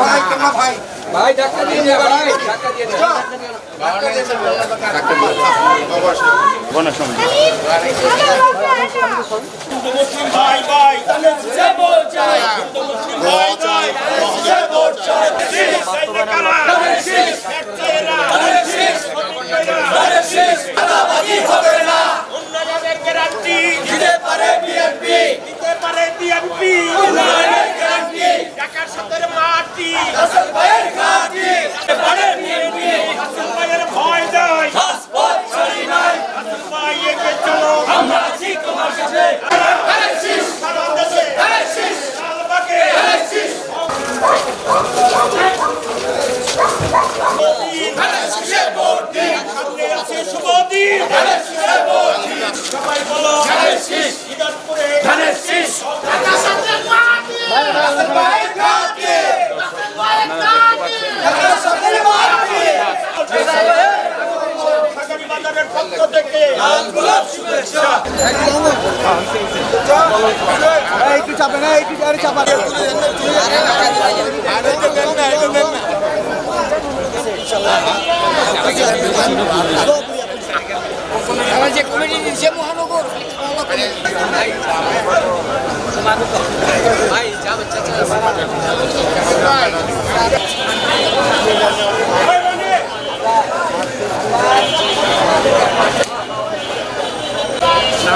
ভাই দিয়ে দে ভাই ডাক্তার দিয়ে ভাই ভাই Gandhi. একটু চাপে না একটু চাপা আমার যে মহানগর না